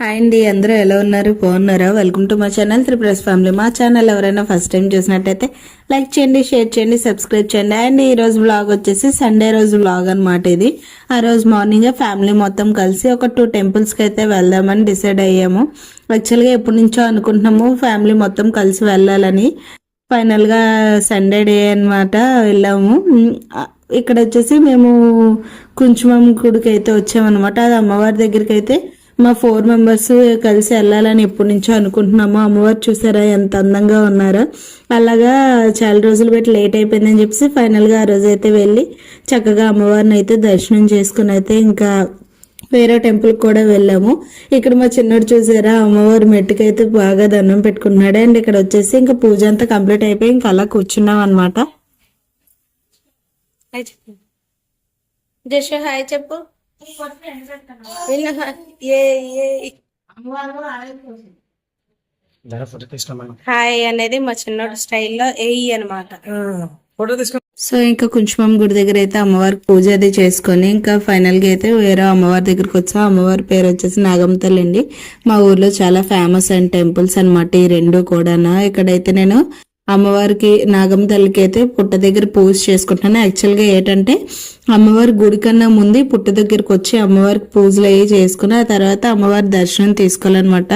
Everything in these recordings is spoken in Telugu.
హాయ్ అండి అందరూ ఎలా ఉన్నారు? బాగున్నారా? వెల్కమ్ టు మా ఛానల్ త్రీ ఫ్యామిలీ మా ఛానల్ ఎవరైనా ఫస్ట్ టైం చూసినట్టయితే లైక్ చేయండి షేర్ చేయండి సబ్స్క్రైబ్ చేయండి. అండ్ ఈ రోజు వ్లాగ్ వచ్చేసి సండే రోజు వ్లాగ్ అనమాట ఇది. ఆ రోజు మార్నింగ్ ఫ్యామిలీ మొత్తం కలిసి ఒక టూ టెంపుల్స్కి అయితే వెళ్దామని డిసైడ్ అయ్యాము. యాక్చువల్గా ఎప్పటి నుంచో అనుకుంటున్నాము ఫ్యామిలీ మొత్తం కలిసి వెళ్ళాలని. ఫైనల్గా సండే డే అనమాట వెళ్ళాము. ఇక్కడ వచ్చేసి మేము కుంచుమం గుడికి అయితే వచ్చామన్నమాట. అది అమ్మవారి దగ్గరికి అయితే మా ఫోర్ మెంబర్స్ కలిసి వెళ్ళాలని ఎప్పటి నుంచో అనుకుంటున్నాము. అమ్మవారు చూసారా ఎంత అందంగా ఉన్నారో. అలాగా చాలా రోజులు పెట్టి లేట్ అయిపోయిందని చెప్పేసి ఫైనల్గా ఆ రోజు అయితే వెళ్ళి చక్కగా అమ్మవారిని అయితే దర్శనం చేసుకుని అయితే ఇంకా వేరే టెంపుల్ కూడా వెళ్ళాము. ఇక్కడ మా చిన్నోడు చూసారా అమ్మవారి మెట్టుకైతే బాగా దండం పెట్టుకున్నాడు అండ్ ఇక్కడ వచ్చేసి ఇంకా పూజ అంతా కంప్లీట్ అయిపోయి ఇంకా అలా కూర్చున్నాం అనమాట హాయ్ చెప్పు. జస్ట్ హాయ్ చెప్పు. హాయ్. అనేది మా చిన్నోడు స్టైల్లో ఏయి అనమాట ఫోటో సో ఇంకా కుంచుమం గుడి దగ్గర అయితే అమ్మవారికి పూజ అది చేసుకొని ఇంకా ఫైనల్గా అయితే వేరే అమ్మవారి దగ్గరికి వచ్చాం. అమ్మవారి పేరు వచ్చేసి నాగమతల్లి అండి. మా ఊర్లో చాలా ఫేమస్ అయిన టెంపుల్స్ అన్నమాట ఈ రెండు కూడా ఇక్కడైతే నేను అమ్మవారికి నాగమ్మ తల్లికి అయితే పుట్ట దగ్గర పూజ చేసుకుంటున్నాను యాక్చువల్గా ఏంటంటే అమ్మవారి గుడి కన్నా ముందు పుట్ట దగ్గరికి వచ్చి అమ్మవారికి పూజలు అవి చేసుకుని ఆ తర్వాత అమ్మవారి దర్శనం తీసుకోవాలన్నమాట.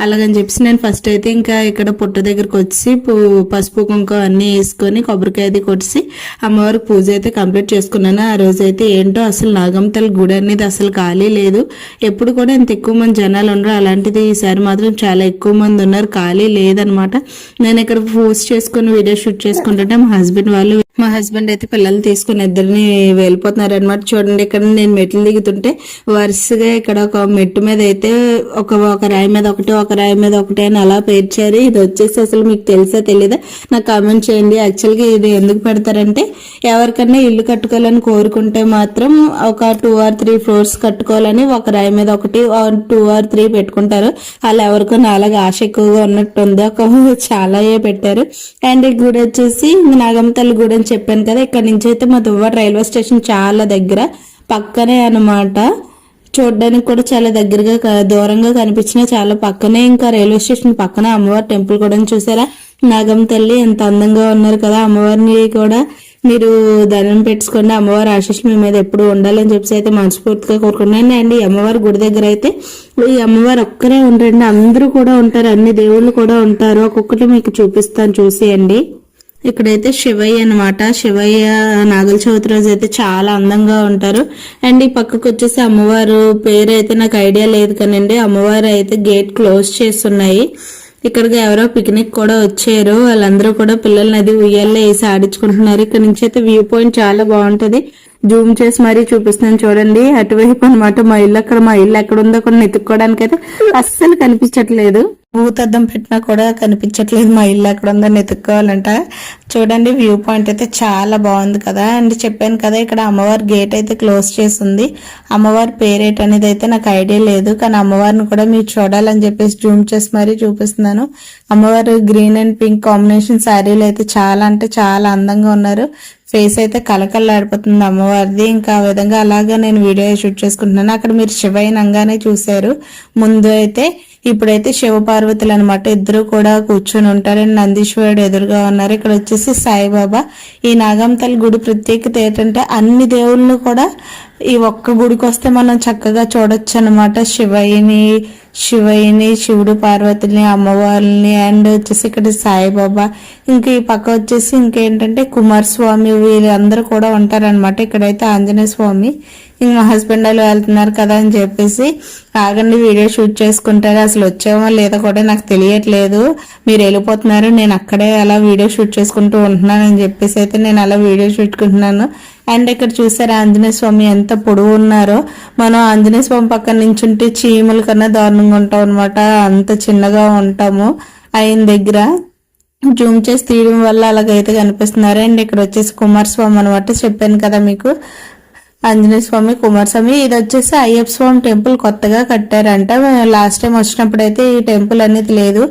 అలాగని చెప్పేసి నేను ఫస్ట్ అయితే ఇంకా ఇక్కడ పుట్ట దగ్గరికి వచ్చి పూ- పసుపు కుంకుమ అన్నీ వేసుకొని కొబ్బరికాయ అది కొట్టి అమ్మవారికి పూజ అయితే కంప్లీట్ చేసుకున్నాను. ఆ రోజు అయితే ఏంటో అసలు నాగమ్మ తల్లి గుడి అనేది అసలు ఖాళీ లేదు. ఎప్పుడు కూడా ఇంత ఎక్కువ మంది జనాలు ఉండరు. అలాంటిది ఈసారి మాత్రం చాలా ఎక్కువ మంది ఉన్నారు. ఖాళీ లేదనమాట నేను ఇక్కడ పూజ చేసుకుని వీడియో షూట్ చేసుకుంటుంటే మా హస్బెండ్ వాళ్ళు మా హస్బెండ్ అయితే పిల్లలు తీసుకుని ఇద్దరిని వెళ్ళిపోతున్నారు అనమాట చూడండి ఇక్కడ నేను మెట్లు దిగుతుంటే వరుసగా ఇక్కడ ఒక మెట్టు మీద అయితే ఒక ఒక రాయి మీద ఒకటి ఒక రాయి మీద ఒకటి అని అలా పేర్చారు. ఇది వచ్చేసి అసలు మీకు తెలుసా తెలీదా? నాకు కామెంట్ చేయండి. యాక్చువల్గా ఇది ఎందుకు పెడతారంటే ఎవరికన్నా ఇల్లు కట్టుకోవాలని కోరుకుంటే మాత్రం ఒక టూ ఆర్ త్రీ ఫ్లోర్స్ కట్టుకోవాలని ఒక రాయి మీద ఒకటి టూ ఆర్ త్రీ పెట్టుకుంటారు. అలా ఎవరికన్నా అలాగే ఆశ ఎక్కువగా ఉన్నట్టు ఉంది ఒక చాలా పెట్టారు. అండ్ ఈ గుడి వచ్చేసి నాగంతల్లి గుడి అని చెప్పాను కదా ఇక్కడ నుంచి అయితే మా దువ్వాడ రైల్వే స్టేషన్ చాలా దగ్గర పక్కనే అన్నమాట. చూడడానికి కూడా చాలా దగ్గరగా దూరంగా కనిపించిన చాలా పక్కనే ఇంకా రైల్వే స్టేషన్ పక్కనే అమ్మవారి టెంపుల్ కూడా చూసారా? నాగం తల్లి ఎంత అందంగా ఉన్నారు కదా అమ్మవారిని కూడా. మీరు దండం పెట్టుకోండి అమ్మవారి ఆశీస్సులు మీ మీద ఎప్పుడు ఉండాలని చెప్పేసి అయితే మనస్ఫూర్తిగా కోరుకున్నాను అండి అమ్మవారి గుడి దగ్గర అయితే ఈ అమ్మవారు ఒక్కరే ఉంటారండి అందరూ కూడా ఉంటారు అన్ని దేవుళ్ళు కూడా ఉంటారు. ఒక్కొక్కటి మీకు చూపిస్తాను చూసేయండి. ఇక్కడైతే శివయ్య అన్నమాట. శివయ్య నాగల చవితి రోజు అయితే చాలా అందంగా ఉంటారు. అండ్ ఈ పక్కకు వచ్చేసి అమ్మవారు పేరు అయితే నాకు ఐడియా లేదు కానండి. అమ్మవారు అయితే గేట్ క్లోజ్ చేస్తున్నాయి. ఇక్కడికి ఎవరో పిక్నిక్ కూడా వచ్చారు. వాళ్ళందరూ కూడా పిల్లల్ని అది ఉయ్యాల్లో వేసి ఆడించుకుంటున్నారు. ఇక్కడ నుంచి అయితే వ్యూ పాయింట్ చాలా బాగుంటది. జూమ్ చేసి మరీ చూపిస్తున్నాను చూడండి. అటువైపు అనమాట మా ఇల్లు అక్కడ మా ఇల్లు ఎక్కడ ఉందో కూడా నెతుక్కోవడానికి అయితే అస్సలు కనిపించట్లేదు. భూతద్దం పెట్టినా కూడా కనిపించట్లేదు మా ఇల్లు ఎక్కడ ఉందో వెతుక్కోవాలంట. చూడండి వ్యూ పాయింట్ అయితే చాలా బాగుంది కదా. అండ్ చెప్పాను కదా ఇక్కడ అమ్మవారి గేట్ అయితే క్లోజ్ చేసింది. అమ్మవారి పేరేట్ అనేది అయితే నాకు ఐడియా లేదు. కానీ అమ్మవారిని కూడా మీరు చూడాలని చెప్పేసి జూమ్ చేసి మరీ చూపిస్తున్నాను. అమ్మవారు గ్రీన్ అండ్ పింక్ కాంబినేషన్ శారీలు అయితే చాలా అంటే చాలా అందంగా ఉన్నారు. ఫేస్ అయితే కలకల్లాడిపోతుంది అమ్మవారిది. ఇంకా ఆ విధంగా అలాగా నేను వీడియో షూట్ చేసుకుంటున్నాను. అక్కడ మీరు శివైనంగానే చూశారు. ముందు అయితే ఇప్పుడైతే శివపార్వతులు అనమాట ఇద్దరు కూడా కూర్చొని ఉంటారండి నందీశ్వరుడు ఎదురుగా ఉన్నారు. ఇక్కడ వచ్చేసి సాయిబాబా. ఈ నాగంతల్ గుడి ప్రత్యేకత ఏంటంటే అన్ని దేవుళ్ళు కూడా ఈ ఒక్క గుడికి వస్తే మనం చక్కగా చూడొచ్చు అనమాట శివయ్యని శివయ్యని శివుడు పార్వతిని అమ్మవారిని అండ్ వచ్చేసి ఇక్కడ సాయిబాబా. ఇంకా ఈ పక్క వచ్చేసి ఇంకేంటంటే కుమారస్వామి వీళ్ళందరూ కూడా ఉంటారనమాట ఇక్కడైతే ఆంజనేయ స్వామి ఇంక మా హస్బెండ్ వాళ్ళు వెళ్తున్నారు కదా అని చెప్పేసి ఆగండి వీడియో షూట్ చేసుకుంటారు. అసలు వచ్చామో లేదో కూడా నాకు తెలియట్లేదు. మీరు వెళ్ళిపోతున్నారు. నేను అక్కడే అలా వీడియో షూట్ చేసుకుంటూ ఉంటున్నాను అని చెప్పేసి అయితే నేను అలా వీడియో షూట్కుంటున్నాను అండ్ ఇక్కడ చూసారా ఆంజనేయ స్వామి ఎంత పొడవు ఉన్నారో. మనం ఆంజనేయ స్వామి పక్కన నించుంటే చీమల కన్నా దారుణంగా ఉంటాం అనమాట అంత చిన్నగా ఉంటాము. ఆయన దగ్గర జూమ్ చేసి తీయడం వల్ల అలాగైతే కనిపిస్తున్నారు. అండ్ ఇక్కడ వచ్చేసి కుమారస్వామి అనమాట చెప్పాను కదా మీకు. ఆంజనేయ స్వామి కుమారస్వామి ఇది వచ్చేసి అయ్యప్ప స్వామి టెంపుల్ కొత్తగా కట్టారంట. లాస్ట్ టైం వచ్చినప్పుడు అయితే ఈ టెంపుల్ అనేది లేదు.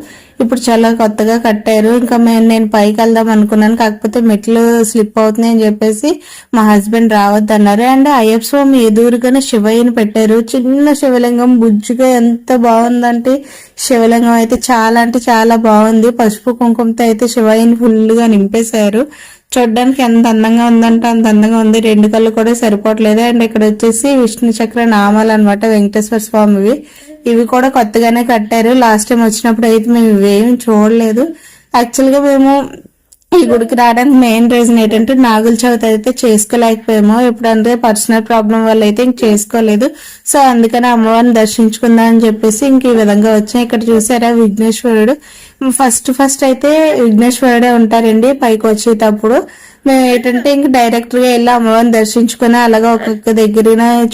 ఇప్పుడు చాలా కొత్తగా కట్టారు. ఇంకా మేము నేను పైకి వెళ్దాం అనుకున్నాను. కాకపోతే మెట్లు స్లిప్ అవుతున్నాయి అని చెప్పేసి మా హస్బెండ్ రావద్దు అన్నారు అండ్ అయ్యప్ప స్వామి ఎదురుగానే శివయ్యని పెట్టారు. చిన్న శివలింగం బుజ్జుగా ఎంత బాగుందంటే శివలింగం అయితే చాలా అంటే చాలా బాగుంది. పసుపు కుంకుమతో అయితే శివయ్యని ఫుల్గా నింపేశారు. చూడడానికి ఎంత అందంగా ఉందంటే అంత అందంగా ఉంది. రెండు కళ్ళు కూడా సరిపోవట్లేదు. అండ్ ఇక్కడ వచ్చేసి విష్ణు చక్ర నామాలు అనమాట వెంకటేశ్వర స్వామివి. ఇవి కూడా కొత్తగానే కట్టారు. లాస్ట్ టైం వచ్చినప్పుడు అయితే మేము ఇవేమి చూడలేదు. యాక్చువల్గా మేము ఈ గుడికి రావడానికి మెయిన్ రీజన్ ఏంటంటే నాగుల చవితి అయితే చేసుకోలేకపోయాము. ఎప్పుడంటే పర్సనల్ ప్రాబ్లం వల్ల అయితే ఇంక చేసుకోలేదు. సో అందుకని అమ్మవారిని దర్శించుకుందాం అని చెప్పేసి ఇంక ఈ విధంగా వచ్చాం. ఇక్కడ చూసారా విఘ్నేశ్వరుడు. ఫస్ట్ ఫస్ట్ అయితే విఘ్నేశ్వరుడే ఉంటారండి పైకి వచ్చేటప్పుడు. మేము ఏంటంటే ఇంక డైరెక్ట్గా వెళ్ళి అమ్మవారిని దర్శించుకుని అలాగే ఒక్కొక్క దగ్గర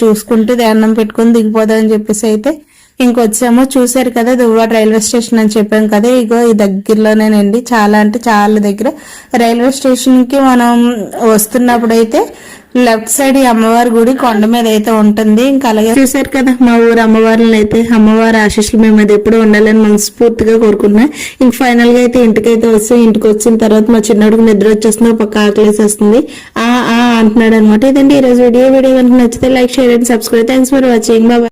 చూసుకుంటూ ధ్యానం పెట్టుకుని దిగిపోదాం అని చెప్పేసి అయితే ఇంకొచ్చాము చూసారు కదా దువ్వాడ రైల్వే స్టేషన్ అని చెప్పాం కదా. ఇగో ఈ దగ్గరలోనేనండి. చాలా అంటే చాలా దగ్గర. రైల్వే స్టేషన్కి మనం వస్తున్నప్పుడు అయితే లెఫ్ట్ సైడ్ ఈ అమ్మవారి గుడి కొండ మీద అయితే ఉంటుంది. ఇంకా అలాగే చూసారు కదా మా ఊరు అమ్మవారిని అయితే అమ్మవారి ఆశీస్సులు మేము అది ఎప్పుడూ ఉండాలని మనస్ఫూర్తిగా కోరుకున్నాం ఇంక ఫైనల్గా అయితే ఇంటికైతే వస్తే ఇంటికి వచ్చిన తర్వాత మా చిన్నడికి నిద్ర వచ్చేస్తుంది ఒక పక్క ఆకలేసేస్తుంది. ఆ ఆ అంటున్నాడు అనమాట ఇదండి ఈ రోజు వీడియో వీడియో కనుక నచ్చితే like share and subscribe. Thanks for watching Baba